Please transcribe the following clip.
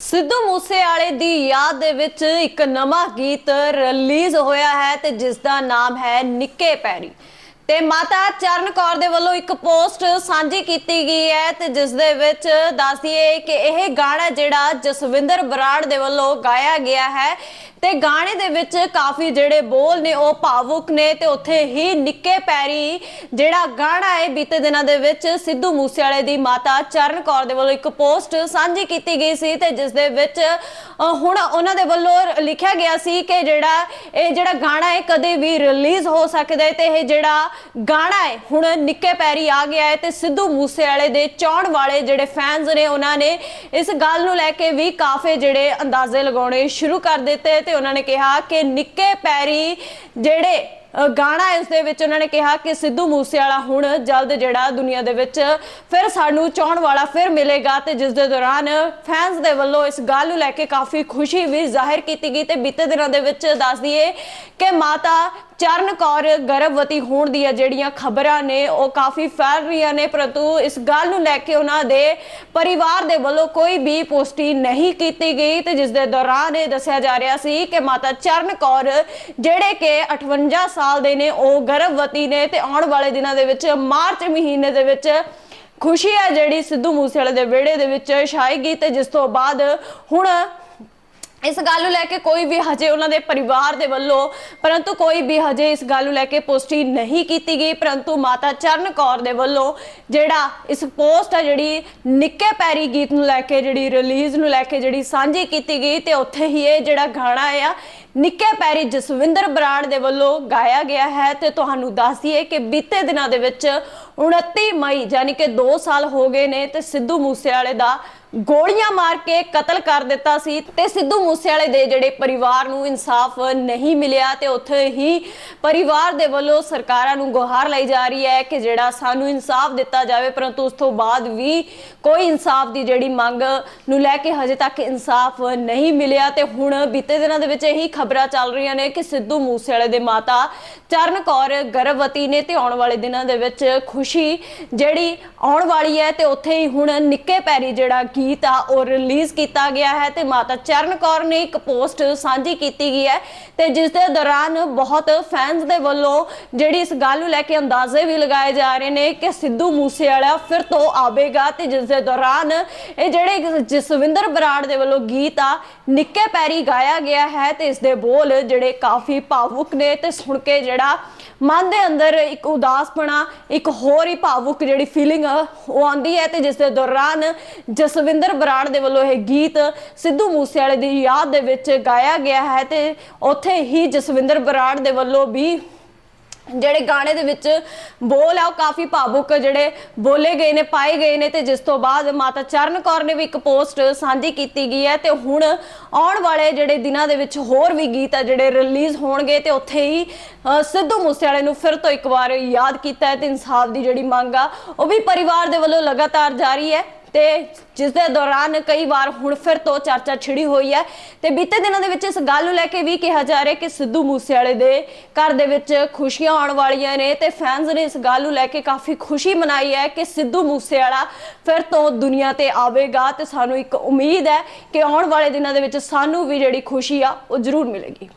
ਸਿੱਧੂ ਮੂਸੇਵਾਲੇ ਦੀ ਯਾਦ ਦੇ ਵਿੱਚ ਇੱਕ ਨਵਾਂ ਗੀਤ ਰਿਲੀਜ਼ ਹੋਇਆ ਹੈ ਤੇ ਜਿਸ ਦਾ ਨਾਮ ਹੈ ਨਿੱਕੇ ਪੈਰੀ। ਤੇ ਮਾਤਾ ਚਰਨ ਕੌਰ ਦੇ ਵੱਲੋਂ ਇੱਕ ਪੋਸਟ ਸਾਂਝੀ ਕੀਤੀ ਗਈ ਹੈ ਤੇ ਜਿਸ ਦੇ ਵਿੱਚ ਦੱਸਦੀਏ ਕਿ ਇਹ ਗਾਣਾ ਜਿਹੜਾ ਜਸਵਿੰਦਰ ਬਰਾੜ ਦੇ ਵੱਲੋਂ ਗਾਇਆ ਗਿਆ ਹੈ। ਤੇ ਗਾਣੇ ਦੇ ਵਿੱਚ ਕਾਫੀ ਜਿਹੜੇ ਬੋਲ ਨੇ, ਉਹ ਭਾਵੁਕ ਨੇ ਤੇ ਉੱਥੇ ਹੀ ਨਿੱਕੇ ਪੈਰੀ ਜਿਹੜਾ ਗਾਣਾ ਹੈ, ਬੀਤੇ ਦਿਨਾਂ ਦੇ ਵਿੱਚ ਸਿੱਧੂ ਮੂਸੇਵਾਲੇ ਦੀ ਮਾਤਾ ਚਰਨ ਕੌਰ ਦੇ ਵੱਲੋਂ ਇੱਕ ਪੋਸਟ ਸਾਂਝੀ ਕੀਤੀ ਗਈ ਸੀ ਤੇ ਜਿਸ ਦੇ ਵਿੱਚ ਹੁਣ ਉਹਨਾਂ ਦੇ ਵੱਲੋਂ ਲਿਖਿਆ ਗਿਆ ਸੀ ਕਿ ਜਿਹੜਾ, ਇਹ ਜਿਹੜਾ ਗਾਣਾ ਹੈ, ਕਦੇ ਵੀ ਰਿਲੀਜ਼ ਹੋ ਸਕਦਾ ਹੈ ਤੇ ਇਹ ਜਿਹੜਾ ਗਾਣਾ ਹੈ, ਹੁਣ ਨਿੱਕੇ ਪੈਰੀ ਆ ਗਿਆ ਹੈ ਤੇ ਸਿੱਧੂ ਮੂਸੇਵਾਲੇ ਦੇ ਚਾਹਣ ਵਾਲੇ ਜਿਹੜੇ ਫੈਨਸ ਨੇ, ਉਹਨਾਂ ਨੇ ਇਸ ਗੱਲ ਨੂੰ ਲੈ ਕੇ ਵੀ ਕਾਫੀ ਜਿਹੜੇ ਅੰਦਾਜ਼ੇ ਲਗਾਉਣੇ ਸ਼ੁਰੂ ਕਰ ਦਿੱਤੇ ਤੇ ਉਹਨਾਂ ਨੇ ਕਿਹਾ ਕਿ ਨਿੱਕੇ ਪੈਰੀ ਜਿਹੜੇ ਗਾਣਾ ਹੈ ਦੇ ਵਿੱਚ ਉਹਨਾਂ ਨੇ ਕਿਹਾ ਕਿ ਸਿੱਧੂ ਮੂਸੇਵਾਲਾ ਹੁਣ ਜਲਦ ਜਿਹੜਾ ਦੁਨੀਆ ਦੇ ਵਿੱਚ ਫਿਰ ਸਾਨੂੰ ਚਾਹਣ ਵਾਲਾ ਫਿਰ ਮਿਲੇਗਾ ਤੇ ਜਿਸ ਦੇ ਦੌਰਾਨ ਫੈਨਸ ਦੇ ਵੱਲੋਂ ਇਸ ਗੱਲ ਨੂੰ ਲੈ ਕੇ ਕਾਫੀ ਖੁਸ਼ੀ ਵੀ ਜ਼ਾਹਿਰ ਕੀਤੀ ਗਈ ਤੇ ਬੀਤੇ ਦਿਨਾਂ ਦੇ ਵਿੱਚ ਦੱਸ ਦਈਏ ਕਿ ਮਾਤਾ ਚਰਨ ਕੌਰ ਗਰਭਵਤੀ ਹੋਣ ਦੀਆਂ ਜਿਹੜੀਆਂ ਖਬਰਾਂ ਨੇ, ਉਹ ਕਾਫੀ ਫੈਲ ਰਹੀਆਂ ਨੇ, ਪਰੰਤੂ ਇਸ ਗੱਲ ਨੂੰ ਲੈ ਕੇ ਉਹਨਾਂ ਦੇ ਪਰਿਵਾਰ ਦੇ ਵੱਲੋਂ ਕੋਈ ਵੀ ਪੁਸ਼ਟੀ ਨਹੀਂ ਕੀਤੀ ਗਈ ਤੇ ਜਿਸ ਦੇ ਦੌਰਾਨ ਇਹ ਦੱਸਿਆ ਜਾ ਰਿਹਾ ਸੀ ਕਿ ਮਾਤਾ ਚਰਨ ਕੌਰ ਜਿਹੜੇ ਕਿ 58 ਸਾਲ ਦੇ ਨੇ, ਉਹ ਗਰਭਵਤੀ ਨੇ ਤੇ ਆਉਣ ਵਾਲੇ ਦਿਨਾਂ ਦੇ ਵਿੱਚ ਮਾਰਚ ਮਹੀਨੇ ਦੇ ਵਿੱਚ ਖੁਸ਼ੀ ਹੈ ਜਿਹੜੀ ਸਿੱਧੂ ਮੂਸੇਵਾਲੇ ਦੇ ਵਿਹੜੇ ਦੇ ਵਿੱਚ ਛਾਏਗੀ ਤੇ ਜਿਸ ਤੋਂ ਬਾਅਦ ਹੁਣ ਇਸ ਗੱਲ ਨੂੰ ਲੈ ਕੇ ਕੋਈ ਵੀ ਹਜੇ ਉਹਨਾਂ ਦੇ ਪਰਿਵਾਰ ਦੇ ਵੱਲੋਂ, ਪਰੰਤੂ ਕੋਈ ਵੀ ਹਜੇ ਇਸ ਗੱਲ ਨੂੰ ਲੈ ਕੇ ਪੁਸ਼ਟੀ ਨਹੀਂ ਕੀਤੀ ਗਈ, ਪਰੰਤੂ ਮਾਤਾ ਚਰਨ ਕੌਰ ਦੇ ਵੱਲੋਂ ਜਿਹੜਾ ਇਸ ਪੋਸਟ ਆ ਜਿਹੜੀ ਨਿੱਕੇ ਪੈਰੀ ਗੀਤ ਨੂੰ ਲੈ ਕੇ, ਜਿਹੜੀ ਰਿਲੀਜ਼ ਨੂੰ ਲੈ ਕੇ ਜਿਹੜੀ ਸਾਂਝੀ ਕੀਤੀ ਗਈ ਤੇ ਉੱਥੇ ਹੀ ਇਹ ਜਿਹੜਾ ਗਾਣਾ ਆ, ਨਿੱਕੇ ਪੈਰੀ ਜਸਵਿੰਦਰ ਬਰਾੜ ਦੇ ਵੱਲੋਂ ਗਾਇਆ ਗਿਆ ਹੈ ਤੇ ਤੁਹਾਨੂੰ ਦੱਸ ਦਈਏ ਕਿ ਬੀਤੇ ਦਿਨਾਂ ਦੇ ਵਿੱਚ 29 ਮਈ ਯਾਨੀ ਕਿ 2 ਸਾਲ ਹੋ ਗਏ ਨੇ ਤੇ ਸਿੱਧੂ ਮੂਸੇਵਾਲੇ ਦਾ ਗੋਲੀਆਂ ਮਾਰ ਕੇ ਕਤਲ ਕਰ ਦਿੱਤਾ ਸੀ ਤੇ ਸਿੱਧੂ ਮੂਸੇਵਾਲੇ ਦੇ ਜਿਹੜੇ ਪਰਿਵਾਰ ਨੂੰ ਇਨਸਾਫ ਨਹੀਂ ਮਿਲਿਆ ਤੇ ਉੱਥੇ ਹੀ ਪਰਿਵਾਰ ਦੇ ਵੱਲੋਂ ਸਰਕਾਰਾਂ ਨੂੰ ਗੁਹਾਰ ਲਈ ਜਾ ਰਹੀ ਹੈ ਕਿ ਜਿਹੜਾ ਸਾਨੂੰ ਇਨਸਾਫ ਦਿੱਤਾ ਜਾਵੇ, ਪਰੰਤੂ ਉਸ ਤੋਂ ਬਾਅਦ ਵੀ ਕੋਈ ਇਨਸਾਫ ਦੀ ਜਿਹੜੀ ਮੰਗ ਨੂੰ ਲੈ ਕੇ ਹਜੇ ਤੱਕ ਇਨਸਾਫ ਨਹੀਂ ਮਿਲਿਆ ਤੇ ਹੁਣ ਬੀਤੇ ਦਿਨਾਂ ਦੇ ਵਿੱਚ ਇਹੀ ਖਬਰਾਂ ਚੱਲ ਰਹੀਆਂ ਨੇ ਕਿ ਸਿੱਧੂ ਮੂਸੇਵਾਲੇ ਦੇ ਮਾਤਾ ਚਰਨ ਕੌਰ ਗਰਭਵਤੀ ਨੇ ਤੇ ਆਉਣ ਵਾਲੇ ਦਿਨਾਂ ਦੇ ਵਿੱਚ ਖੁਸ਼ ਜਿਹੜੀ ਆਉਣ ਵਾਲੀ ਹੈ ਤੇ ਉੱਥੇ ਹੀ ਹੁਣ ਨਿੱਕੇ ਪੈਰੀ ਜਿਹੜਾ ਗੀਤ ਆ ਉਹ ਰਿਲੀਜ਼ ਕੀਤਾ ਗਿਆ ਹੈ ਤੇ ਮਾਤਾ ਚਰਨ ਕੌਰ ਨੇ ਇੱਕ ਪੋਸਟ ਸਾਂਝੀ ਕੀਤੀ ਗਈ ਹੈ ਤੇ ਜਿਸ ਦੇ ਦੌਰਾਨ ਬਹੁਤ ਫੈਨਸ ਦੇ ਵੱਲੋਂ ਜਿਹੜੀ ਇਸ ਗੱਲ ਨੂੰ ਲੈ ਕੇ ਅੰਦਾਜ਼ੇ ਵੀ ਲਗਾਏ ਜਾ ਰਹੇ ਨੇ ਕਿ ਸਿੱਧੂ ਮੂਸੇਵਾਲਾ ਫਿਰ ਤੋਂ ਆਵੇਗਾ ਤੇ ਜਿਸ ਦੇ ਦੌਰਾਨ ਇਹ ਜਿਹੜੇ ਜਸਵਿੰਦਰ ਬਰਾੜ ਦੇ ਵੱਲੋਂ ਗੀਤ ਆ ਨਿੱਕੇ ਪੈਰੀ ਗਾਇਆ ਗਿਆ ਹੈ ਤੇ ਇਸ ਦੇ ਬੋਲ ਜਿਹੜੇ ਕਾਫੀ ਭਾਵੁਕ ਨੇ ਤੇ ਸੁਣ ਕੇ ਜਿਹੜਾ ਮਨ ਦੇ ਅੰਦਰ ਇੱਕ ਉਦਾਸਪਣਾ, ਇੱਕ ਹੋਰ ਹੀ ਭਾਵੁਕ ਜਿਹੜੀ ਫੀਲਿੰਗ ਉਹ ਆਉਂਦੀ ਹੈ ਤੇ ਜਿਸ ਦੇ ਦੌਰਾਨ ਜਸਵਿੰਦਰ ਬਰਾੜ ਦੇ ਵੱਲੋਂ ਇਹ ਗੀਤ ਸਿੱਧੂ ਮੂਸੇਵਾਲੇ ਦੀ ਯਾਦ ਦੇ ਵਿੱਚ ਗਾਇਆ ਗਿਆ ਹੈ ਤੇ ਉੱਥੇ ਹੀ ਜਸਵਿੰਦਰ ਬਰਾੜ ਦੇ ਵੱਲੋਂ ਵੀ ਜਿਹੜੇ ਗਾਣੇ ਦੇ ਵਿੱਚ ਬੋਲ ਆ, ਉਹ ਕਾਫੀ ਭਾਵੁਕ ਜਿਹੜੇ ਬੋਲੇ ਗਏ ਨੇ, ਪਾਏ ਗਏ ਨੇ ਤੇ ਜਿਸ ਤੋਂ ਬਾਅਦ ਮਾਤਾ ਚਰਨ ਕੌਰ ਨੇ ਵੀ ਇੱਕ ਪੋਸਟ ਸਾਂਝੀ ਕੀਤੀ ਗਈ ਹੈ ਤੇ ਹੁਣ ਆਉਣ ਵਾਲੇ ਜਿਹੜੇ ਦਿਨਾਂ ਦੇ ਵਿੱਚ ਹੋਰ ਵੀ ਗੀਤ ਆ ਜਿਹੜੇ ਰਿਲੀਜ਼ ਹੋਣਗੇ ਤੇ ਉੱਥੇ ਹੀ ਸਿੱਧੂ ਮੂਸੇਵਾਲੇ ਨੂੰ ਫਿਰ ਤੋਂ ਇੱਕ ਵਾਰ ਯਾਦ ਕੀਤਾ ਹੈ ਤੇ ਇਨਸਾਫ ਦੀ ਜਿਹੜੀ ਮੰਗ ਆ, ਉਹ ਵੀ ਪਰਿਵਾਰ ਦੇ ਵੱਲੋਂ ਲਗਾਤਾਰ ਜਾਰੀ ਹੈ। ਤੇ ਜਿਸ ਦੇ ਦੌਰਾਨ ਕਈ ਵਾਰ ਹੁਣ ਫਿਰ ਤੋਂ ਚਰਚਾ ਛਿੜੀ ਹੋਈ ਹੈ ਤੇ ਬੀਤੇ ਦਿਨਾਂ ਦੇ ਵਿੱਚ ਇਸ ਗੱਲ ਨੂੰ ਲੈ ਕੇ ਵੀ ਕਿਹਾ ਜਾ ਰਿਹਾ ਕਿ ਸਿੱਧੂ ਮੂਸੇਵਾਲੇ ਦੇ ਘਰ ਦੇ ਵਿੱਚ ਖੁਸ਼ੀਆਂ ਆਉਣ ਵਾਲੀਆਂ ਨੇ ਤੇ ਫੈਨਸ ਨੇ ਇਸ ਗੱਲ ਨੂੰ ਲੈ ਕੇ ਕਾਫੀ ਖੁਸ਼ੀ ਮਨਾਈ ਹੈ ਕਿ ਸਿੱਧੂ ਮੂਸੇਵਾਲਾ ਫਿਰ ਤੋਂ ਦੁਨੀਆ ਤੇ ਆਵੇਗਾ ਤੇ ਸਾਨੂੰ ਇੱਕ ਉਮੀਦ ਹੈ ਕਿ ਆਉਣ ਵਾਲੇ ਦਿਨਾਂ ਦੇ ਵਿੱਚ ਸਾਨੂੰ ਵੀ ਜਿਹੜੀ ਖੁਸ਼ੀ ਆ, ਉਹ ਜ਼ਰੂਰ ਮਿਲੇਗੀ।